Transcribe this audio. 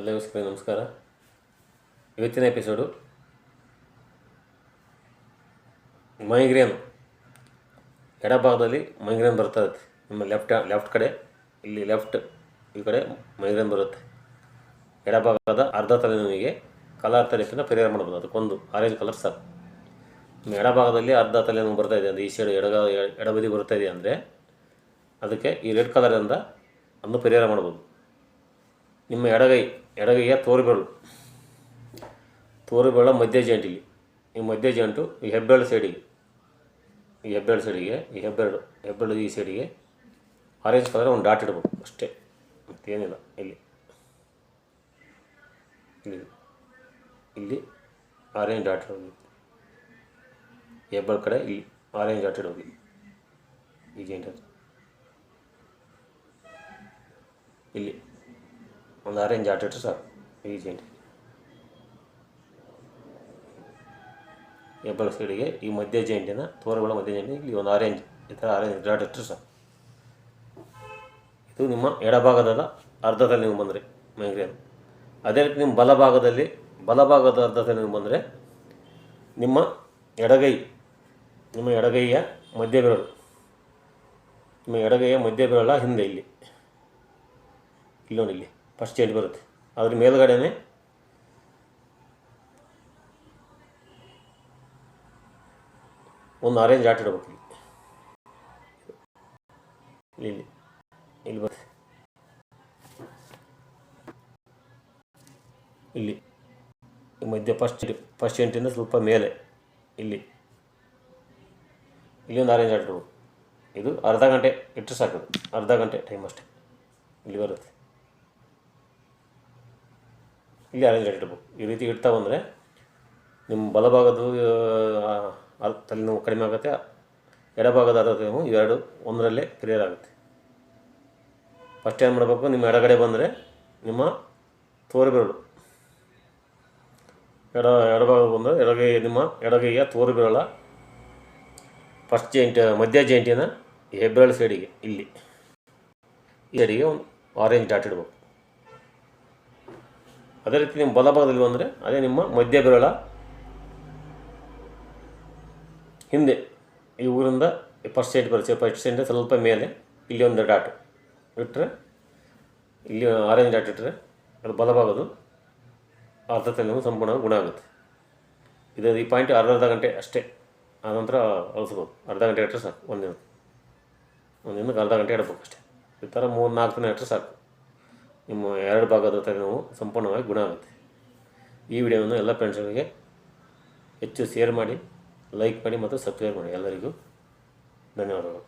ಎಲ್ಲರಿಗೂ ನಮಸ್ಕಾರ. ಇವತ್ತಿನ ಎಪಿಸೋಡು ಮೈಗ್ರೇನ್. ಎಡಭಾಗದಲ್ಲಿ ಮೈಗ್ರೇನ್ ಬರ್ತಾ ಇರುತ್ತೆ. ನಿಮ್ಮ ಲೆಫ್ಟ್ ಲೆಫ್ಟ್ ಕಡೆ, ಇಲ್ಲಿ ಲೆಫ್ಟ್, ಈ ಕಡೆ ಮೈಗ್ರೇನ್ ಬರುತ್ತೆ. ಎಡಭಾಗದ ಅರ್ಧ ತಲೆನೋವಿಗೆ ಕಲರ್ ಥೆರಪಿನ ಪರಿಹಾರ ಮಾಡ್ಬೋದು. ಅದಕ್ಕೊಂದು ಆರೆಂಜ್ ಕಲರ್ ಸರ್. ನಿಮ್ಮ ಎಡಭಾಗದಲ್ಲಿ ಅರ್ಧ ತಲೆನೋವು ಬರ್ತಾ ಇದೆ ಅಂದರೆ ಈ ಸೈಡ್ ಎಡಗ, ಎಡಬದಿ ಬರ್ತಾ ಇದೆ ಅಂದರೆ ಅದಕ್ಕೆ ಈ ರೆಡ್ ಕಲರಿಂದ ಅದನ್ನು ಪರಿಹಾರ ಮಾಡ್ಬೋದು. ನಿಮ್ಮ ಎಡಗೈ ಎಡಗೈಯ ತೋರುಬೆರಳು. ತೋರುಬೆರಳ ಮಧ್ಯ ಜಂಟಿಗೆ ಈ ಮಧ್ಯ ಜಂಟು, ಈ ಹೆಬ್ಬೆರಳು ಸೈಡಿಗೆ. ಈ ಹೆಬ್ಬೆರಳು ಸೈಡಿಗೆ, ಈ ಹೆಬ್ಬೆರಳು ಹೆಬ್ಬೆರಳು ಈ ಸೈಡಿಗೆ. ಆರೆಂಜ್ ಕಲರ್ ಒಂದು ಡಾಟ್ ಇಡ್ಬೇಕು ಅಷ್ಟೇ. ಮತ್ತೇನಿಲ್ಲ, ಇಲ್ಲಿ. ಇಲ್ಲಿ. ಇಲ್ಲಿ ಆರೆಂಜ್ ಡಾಟ್ ಇಡೋದು ಹೆಬ್ಬೆರಳು ಕಡೆ ಇಲ್ಲಿ ಆರೆಂಜ್ ಡಾಟ್ ಇಡೋದು ಈ ಜಾಯಿಂಟ್ ಇಲ್ಲಿ. ಒಂದು ಆರೆಂಜ್ ಆಟ ಇಟ್ಟರೆ ಸಾಕು ಈ ಜಾಯಿಂಟ್ ಹೆಬ್ಬಳ ಸೈಡಿಗೆ ಈ ಮಧ್ಯ ಜೈಂಟಿನ ತೋರಗಳ ಮಧ್ಯ ಜಾಯಿಂಟ್ ಇಲ್ಲಿ ಒಂದು ಆರೆಂಜ್ ಈ ಥರ ಆರೆಂಜ್ ಇಟ್ಟರು ಸಾಕು ಇದು ನಿಮ್ಮ ಎಡಭಾಗದ ಅರ್ಧದಲ್ಲಿ ನೀವು ಬಂದರೆ ಮೈಗ್ರೇನ್ ಅದೇ ರೀತಿ ನಿಮ್ಮ ಬಲಭಾಗದಲ್ಲಿ, ಬಲಭಾಗದ ಅರ್ಧದಲ್ಲಿ ನೀವು ಬಂದರೆ ನಿಮ್ಮ ಎಡಗೈ, ನಿಮ್ಮ ಎಡಗೈಯ ಮಧ್ಯ ಬೆರಳು. ನಿಮ್ಮ ಎಡಗೈಯ ಮಧ್ಯ ಬೆರಳ ಹಿಂದೆ ಇಲ್ಲಿ. ಇಲ್ಲಿ ನೋಡಿ ಇಲ್ಲಿ. ಫಸ್ಟ್ ಜಾಯಿಂಟ್ ಬರುತ್ತೆ. ಅದ್ರ ಮೇಲ್ಗಡೆನೆ ಒಂದು ಆರೆಂಜ್ ಡಾಟ್ ಇಡಬೇಕು ಇಲ್ಲಿ. ಇಲ್ಲಿ ಇಲ್ಲಿ. ಬರುತ್ತೆ. ಇಲ್ಲಿ. ಮಧ್ಯ ಫಸ್ಟ್ ಫಸ್ಟ್ ಎಂಟಿಂದ ಸ್ವಲ್ಪ ಮೇಲೆ. ಇಲ್ಲಿ. ಇಲ್ಲಿ ಒಂದು ಆರೆಂಜ್ ಇಡಬೇಕು. ಇದು ಅರ್ಧ ಗಂಟೆ ಇಟ್ಟರೆ ಸಾಕು. ಅರ್ಧ ಗಂಟೆ ಟೈಮ್ ಅಷ್ಟೇ. ಇಲ್ಲಿ ಬರುತ್ತೆ. ಇಲ್ಲಿ ಅರೇಂಜ್ ಇಡಬೇಕು ಈ ರೀತಿ ಇಡ್ತಾ ಬಂದರೆ ನಿಮ್ಮ ಬಲಭಾಗದ ತಲೆನೋವು ಕಡಿಮೆ ಆಗುತ್ತೆ. ಎಡಭಾಗದ ಅರ್ಧ ಎರಡು ಒಂದರಲ್ಲೇ ಕ್ಲಿಯರ್ ಆಗುತ್ತೆ. ಫಸ್ಟ್ ಏನು ಮಾಡಬೇಕು? ನಿಮ್ಮ ಎಡಗಡೆ ಬಂದರೆ ನಿಮ್ಮ ತೋರುಬೆರಳು ಎಡ ಎಡಭಾಗ ಬಂದರೆ ಎಡಗೈ, ನಿಮ್ಮ ಎಡಗೈಯ ತೋರುಬೆರಳ ಫಸ್ಟ್ ಜಾಯಿಂಟ್ ಮಧ್ಯ ಜಾಯಿಂಟಿನ ಹೆಬ್ಬೆರಳು ಸೈಡಿಗೆ ಇಲ್ಲಿ. ಈ ಸೈಡಿಗೆ ಒಂದು ಆರೆಂಜ್ ಡಾಟ್ ಇಡಬೇಕು. ಅದೇ ರೀತಿ ನಿಮ್ಮ ಬಲಭಾಗದಲ್ಲಿ ಬಂದರೆ ಅದೇ ನಿಮ್ಮ ಮಧ್ಯ ಬೆರಳ ಹಿಂದೆ ಈ ಊರಿಂದ ಸೈಡ್ ಬರುತ್ತೆ. ಸೈಡ್ ಸ್ವಲ್ಪ ಮೇಲೆ, ಇಲ್ಲಿ ಒಂದು ಡಾಟ್ ಇಟ್ಟರೆ ಇಲ್ಲಿ ಆರೆಂಜ್ ಡಾಟ್ ಇಟ್ಟರೆ ಅದು ಬಲಭಾಗದು ಅರ್ಧ ಸಂಪೂರ್ಣ ಗುಣ ಆಗುತ್ತೆ. ಇದು ಈ ಪಾಯಿಂಟ್ ಅರ್ಧ ಅರ್ಧ ಗಂಟೆ ಅಷ್ಟೇ. ಆನಂತರ ಅಳಿಸ್ಬೋದು. ಅರ್ಧ ಗಂಟೆ ಇಟ್ಟರೆ ಸಾಕು. ಒಂದಿನ ಒಂದಿನಕ್ಕೆ ಅರ್ಧ ಗಂಟೆ ಇಡಬೇಕು ಅಷ್ಟೇ. ಈ ಥರ ಮೂರು ನಾಲ್ಕು ದಿನ ಇಟ್ಟರೆ ಸಾಕು. ನಿಮ್ಮ ಎರಡು ಭಾಗದ ತಲೆನೋವು ಸಂಪೂರ್ಣವಾಗಿ ಗುಣ ಆಗುತ್ತೆ. ಈ ವಿಡಿಯೋವನ್ನು ಎಲ್ಲ ಫ್ರೆಂಡ್ಸ್ಗಳಿಗೆ ಹೆಚ್ಚು ಶೇರ್ ಮಾಡಿ ಲೈಕ್ ಮಾಡಿ ಮತ್ತು ಸಬ್ಸ್ಕ್ರೈಬ್ ಮಾಡಿ. ಎಲ್ಲರಿಗೂ ಧನ್ಯವಾದಗಳು.